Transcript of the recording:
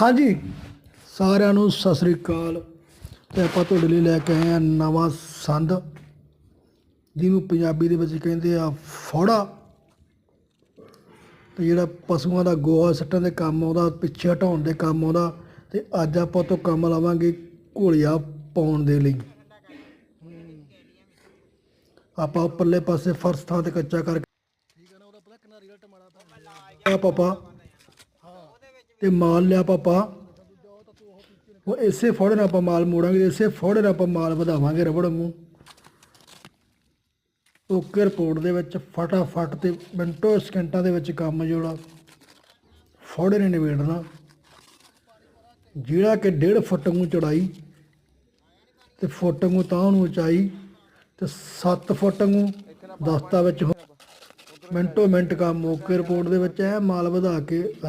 ਹਾਂਜੀ। ਸਾਰਿਆਂ ਨੂੰ ਸਤਿ ਸ੍ਰੀ ਅਕਾਲ। ਤੇ ਆਪਾਂ ਤੁਹਾਡੇ ਲਈ ਲੈ ਕੇ ਆਏ ਆ ਨਵਾਂ ਸੰਦ, ਜਿਹਨੂੰ ਪੰਜਾਬੀ ਦੇ ਵਿੱਚ ਕਹਿੰਦੇ ਆ ਫੋੜਾ। ਤੇ ਜਿਹੜਾ ਪਸ਼ੂਆਂ ਦਾ ਗੋਹਾ ਸੱਟਣ ਦੇ ਕੰਮ ਆਉਂਦਾ, ਪਿੱਛੇ ਹਟਾਉਣ ਦੇ ਕੰਮ ਆਉਂਦਾ, ਤੇ ਅੱਜ ਆਪਾਂ ਤੋਂ ਕੰਮ ਲਾਵਾਂਗੇ ਘੋਲਿਆ ਪਾਉਣ ਦੇ ਲਈ। ਆਪਾਂ ਉੱਪਰਲੇ ਪਾਸੇ ਫਰਸ਼ ਥਾਂ ਤੇ ਕੱਚਾ ਕਰਕੇ ਠੀਕ ਹੈ ਨਾ, ਉਹਦਾ ਪਤਾ ਕਿੰਨਾ ਰਿਜ਼ਲਟ ਮਾੜਾ ਤਾਂ। ਪਾਪਾ ਤੇ ਮਾਲ ਲਿਆ ਪਾਪਾ ਉਹ ਇਸੇ ਫੋੜੇ ਨਾਲ ਆਪਾਂ ਮਾਲ ਮੋੜਾਂਗੇ ਇਸੇ ਫੋੜੇ ਨਾਲ ਆਪਾਂ ਮਾਲ ਵਧਾਵਾਂਗੇ ਰਬੜ ਨੂੰ ਓਕੇ, ਰਿਪੋਰਟ ਦੇ ਵਿੱਚ ਫਟਾਫਟ ਤੇ ਮਿੰਟੋ ਸਕਿੰਟਾਂ ਦੇ ਵਿੱਚ ਕੰਮ ਜਿਹੜਾ ਫੋੜੇ ਨੇ ਨਿਬੇੜਨਾ। ਜਿਹੜਾ ਕਿ 1.5 ਫੁੱਟ ਨੂੰ ਚੜਾਈ ਤੇ ਫੁੱਟ ਨੂੰ ਤਾਂ ਨੂੰ ਉਚਾਈ ਤੇ 7 ਫੁੱਟ ਨੂੰ ਦਸਤਾ ਵਿੱਚ ਹੋ- ਮਿੰਟੋ ਮਿੰਟ ਕੰਮ। ਓਕੇ, ਰਿਪੋਰਟ ਦੇ ਵਿੱਚ ਇਹ ਮਾਲ ਵਧਾ ਕੇ